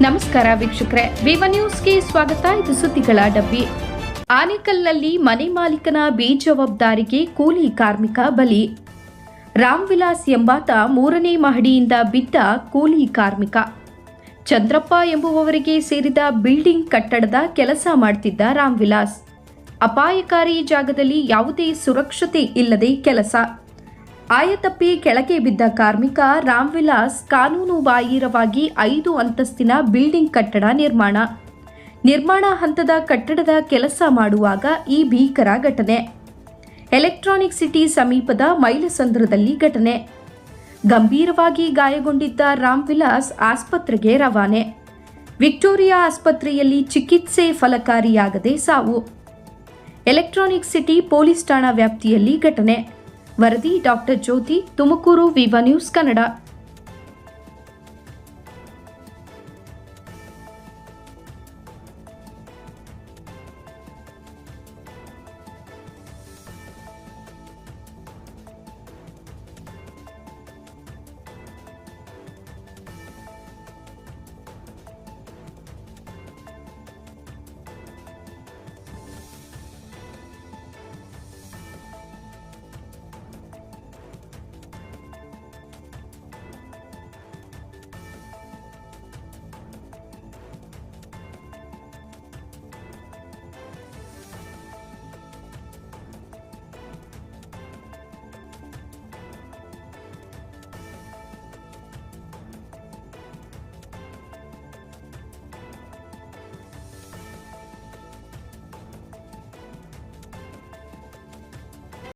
ನಮಸ್ಕಾರ ವೀಕ್ಷಕರೇ. ವಿವ ನ್ಯೂಸ್ಗೆ ಸ್ವಾಗತ. ಇದು ಸುದ್ದಿಗಳ ಡಬ್ಬಿ. ಆನೇಕಲ್ನಲ್ಲಿ ಮನೆ ಮಾಲೀಕನ ಬೇಜವಾಬ್ದಾರಿಗೆ ಕೂಲಿ ಕಾರ್ಮಿಕ ಬಲಿ. ರಾಮ್ ವಿಲಾಸ್ ಎಂಬಾತ ಮೂರನೇ ಮಹಡಿಯಿಂದ ಬಿದ್ದ ಕೂಲಿ ಕಾರ್ಮಿಕ. ಚಂದ್ರಪ್ಪ ಎಂಬುವವರಿಗೆ ಸೇರಿದ ಬಿಲ್ಡಿಂಗ್ ಕಟ್ಟಡದ ಕೆಲಸ ಮಾಡ್ತಿದ್ದ ರಾಮ್ ವಿಲಾಸ್ ಅಪಾಯಕಾರಿ ಜಾಗದಲ್ಲಿ ಯಾವುದೇ ಸುರಕ್ಷತೆ ಇಲ್ಲದೆ ಕೆಲಸ. ಆಯತಪ್ಪಿ ಕೆಳಗೆ ಬಿದ್ದ ಕಾರ್ಮಿಕ ರಾಮ್ ವಿಲಾಸ್ ಕಾನೂನು ಬಾಹಿರವಾಗಿ ಐದು ಅಂತಸ್ತಿನ ಬಿಲ್ಡಿಂಗ್ ಕಟ್ಟಡ ನಿರ್ಮಾಣ. ನಿರ್ಮಾಣ ಹಂತದ ಕಟ್ಟಡದ ಕೆಲಸ ಮಾಡುವಾಗ ಈ ಭೀಕರ ಘಟನೆ. ಎಲೆಕ್ಟ್ರಾನಿಕ್ ಸಿಟಿ ಸಮೀಪದ ಮೈಲಸಂದ್ರದಲ್ಲಿ ಘಟನೆ. ಗಂಭೀರವಾಗಿ ಗಾಯಗೊಂಡಿದ್ದ ರಾಮ್ ವಿಲಾಸ್ ಆಸ್ಪತ್ರೆಗೆ ರವಾನೆ. ವಿಕ್ಟೋರಿಯಾ ಆಸ್ಪತ್ರೆಯಲ್ಲಿ ಚಿಕಿತ್ಸೆ ಫಲಕಾರಿಯಾಗದೆ ಸಾವು. ಎಲೆಕ್ಟ್ರಾನಿಕ್ ಸಿಟಿ ಪೊಲೀಸ್ ಠಾಣಾ ವ್ಯಾಪ್ತಿಯಲ್ಲಿ ಘಟನೆ. ವರದಿ ಡಾಕ್ಟರ್ ಜ್ಯೋತಿ ತುಮಕೂರು ವಿವ ನ್ಯೂಸ್ ಕನ್ನಡ